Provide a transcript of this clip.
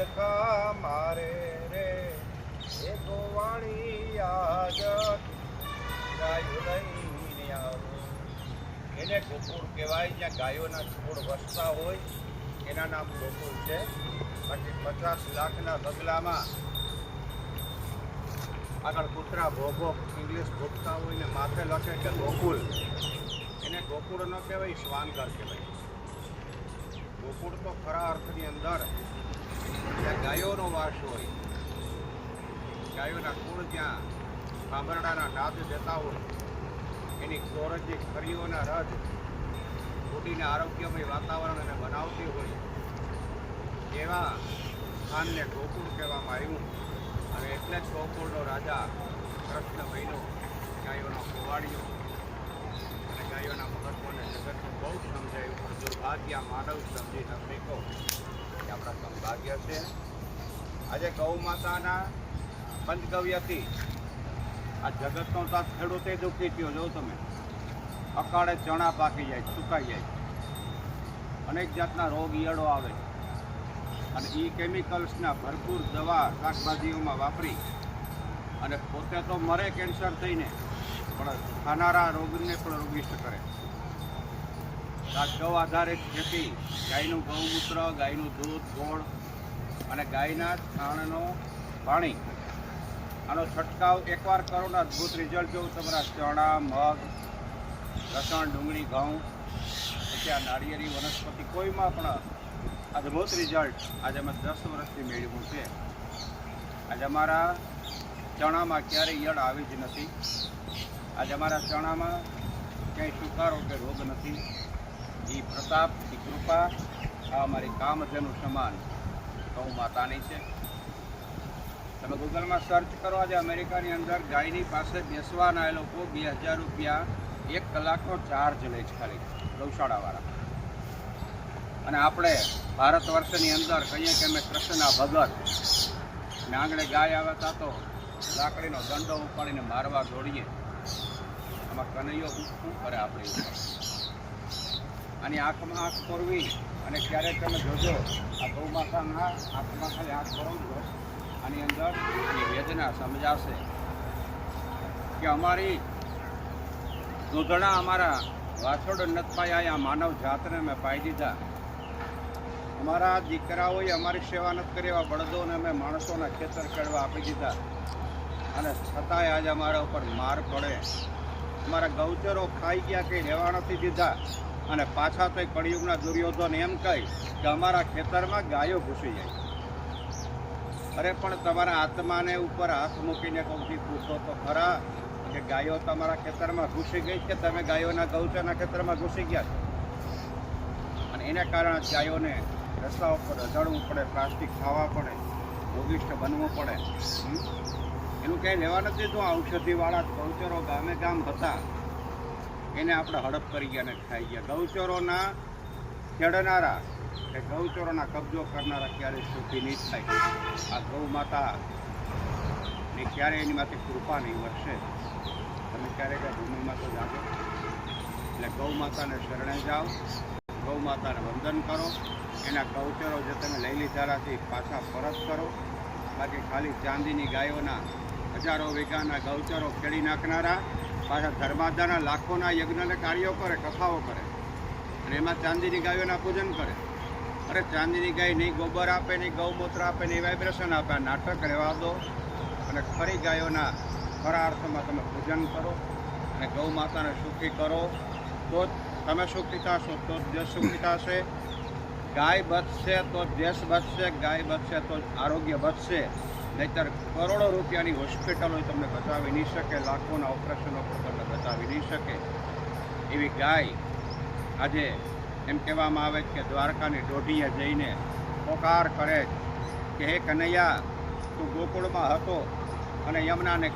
ઢલકા મારે રે એ ગોવાણી જટ ગાયો લઈને આવો. એને ગોકુળ કહેવાય, જ્યાં ગાયોના છોડ વસતા હોય, એના નામ ગોકુળ છે. બાકી પચાસ લાખના બગલામાં આગળ કૂતરા ભોગો ઇંગ્લિશ ભોગતા હોય ને માથે લખે કે ગોકુળ. એને ગોકુળ ન કહેવાય શ્વાનગર કહેવાય. ગોકુળ તો ખરા અર્થની અંદર જ્યાં ગાયોનો વાસ હોય, ગાયોના કુળ જ્યાં ભાંભરડાના નાદ દેતા હોય, એની કોરજી ખરીઓના રજ ઉડીને આરોગ્યમય વાતાવરણ એને બનાવતી હોય, એવા સ્થાનને ગોકુળ કહેવામાં આવ્યું. અને એટલે જ ગોકુળનો રાજા કૃષ્ણ મહિનો ગાયોનો કુવાડીઓ અને ગાયોના મહત્વને દુર્ભાગ્ય માનવ સમજી ન કહો. એ આપણા સૌભાગ્ય છે. આજે ગૌ માતાના પંચગવ્યથી આ જગતનો સાથ ખેડૂતે દુઃખી થયો જો તમે. અકાળે ચણા પાકી જાય, સુકાઈ જાય. અનેક જાતના રોગ ઈયળો આવે. અને એ કેમિકલ્સના ભરપૂર દવા શાકભાજીઓમાં વાપરી. અને પોતે તો મરે કેન્સર થઈને પણ ખાનારા રોગને પણ રોગિષ્ટ કરે. ગૌ આધારિત ખેતી. ગાયનું ગૌમૂત્ર, ગાયનું દૂધ, ગોળ અને ગાયના છાણનું પાણી. આનો છંટકાવ એકવાર કરો ને અદ્ભુત રિઝલ્ટ જોઉં તમારા ચણા, મગ, લસણ, ડુંગળી, ઘઉં, પછી આ નાળિયેરી વનસ્પતિ કોઈમાં પણ અદ્ભુત રિઝલ્ટ આજે અમે દસ વર્ષથી મેળવ્યું છે. આજે અમારા ચણામાં ક્યારેય યડ આવી જ નથી. આજે અમારા ચણામાં ક્યાંય સુકારો કે રોગ નથી. એ પ્રતાપ એ કૃપા. આ અમારી કામધેનું સમાન. ગૌ માતાની છે. તમે ગૂગલમાં સર્ચ કરો, આજે અમેરિકાની અંદર ગાયની પાસે બેસવાના એ લોકો બે હજાર રૂપિયા એક કલાકનો ચાર્જ લે છે ખાલી, ગૌશાળાવાળા. અને આપણે ભારત વર્ષની અંદર કહીએ કે અમે કૃષ્ણના ભગત. ને આંગણે ગાય આવે તા લાકડીનો દંડો ઉપાડીને મારવા દોડીએ. આમાં કનૈયો શું કરે આપણે આની આંખમાં આંખ કરવી અને ક્યારેક તમે જોજો, આ ગૌ માતાના આંખમાં ખાલી આંખ કરવજો આની અંદર એ વેદના સમજાશે કે અમારી દૂધણા અમારા વાછોડ નથી પાયા આ માનવ જાતને અમે પાઈ દીધા. અમારા દીકરાઓએ અમારી સેવા નથી કરી, એવા બળદોને અમે માણસોના ખેતર ખેડવા આપી દીધા. અને છતાંય આજે અમારા ઉપર માર પડે. અમારા ગૌચરો ખાઈ ગયા કંઈ રહેવા નથી દીધા. અને પાછા તો કળિયુગના દુર્યોધન એમ કહી કે અમારા ખેતરમાં ગાયો ઘૂસી જાય અરે પણ તમારા આત્માને ઉપર હાથ મૂકીને કૌથી પૂછો તો ખરા કે ગાયો તમારા ખેતરમાં ઘૂસી ગઈ કે તમે ગાયોના ગૌચરના ખેતરમાં ઘૂસી ગયા છો? અને એને કારણે ગાયોને રસ્તા ઉપર રઝાડવું પડે, પ્લાસ્ટિક ખાવા પડે રોગિષ્ટ બનવું પડે? એનું કંઈ લેવા નથી તો ઔષધિવાળા ગૌચરો ગામે ગામ હતા. એને આપણે હડપ કરી ગયા ને ખાઈ ગયા. ગૌચરોના ખેડનારા. કે ગૌચરોના કબજો કરનારા ક્યારેય સુખી નહીં થાય. આ ગૌ માતા ને ક્યારેય એની માથે કૃપા નહીં વરસે તમે ક્યારેક આ ભૂમિમાં તો જાગો. એટલે ગૌ માતાને શરણે જાઓ. ગૌ માતાને વંદન કરો. એના ગૌચરો જે તમે લઈ લીધા પાછા પરત કરો. બાકી ખાલી ચાંદીની ગાયોના હજારો વીઘાના ગૌચરો ખેડી નાખનારા. પાછા ધર્માદાના લાખોના યજ્ઞને કાર્યો કરે, કથાઓ કરે. અને એમાં ચાંદીની ગાયોના પૂજન કરે. અરે ચાંદીની ગાય નહીં ગોબર આપે, નહીં ગૌમૂત્ર આપે, નહીં વાઇબ્રેશન આપે નાટક રહેવા દો. અને ખરી ગાયોના ખરા અર્થમાં તમે પૂજન કરો અને ગૌ માતાને સુખી કરો. તો જ તમે સુખી થશો, તો દેશ સુખી થશે. ગાય બચશે તો દેશ બચશે, ગાય બચશે તો આરોગ્ય બચશે. નહીતર કરોડો રૂપિયાની હોસ્પિટલો તમને બચાવી નહીં શકે, લાખોના ઓપરેશનો પણ તમને બચાવી નહીં શકે. એવી ગાય આજે એમ કહેવામાં આવે કે દ્વારકાની દોઢીએ જઈને પોકાર કરે કે હે કનૈયા, તું ગોકુળમાં હતો અને યમુનાને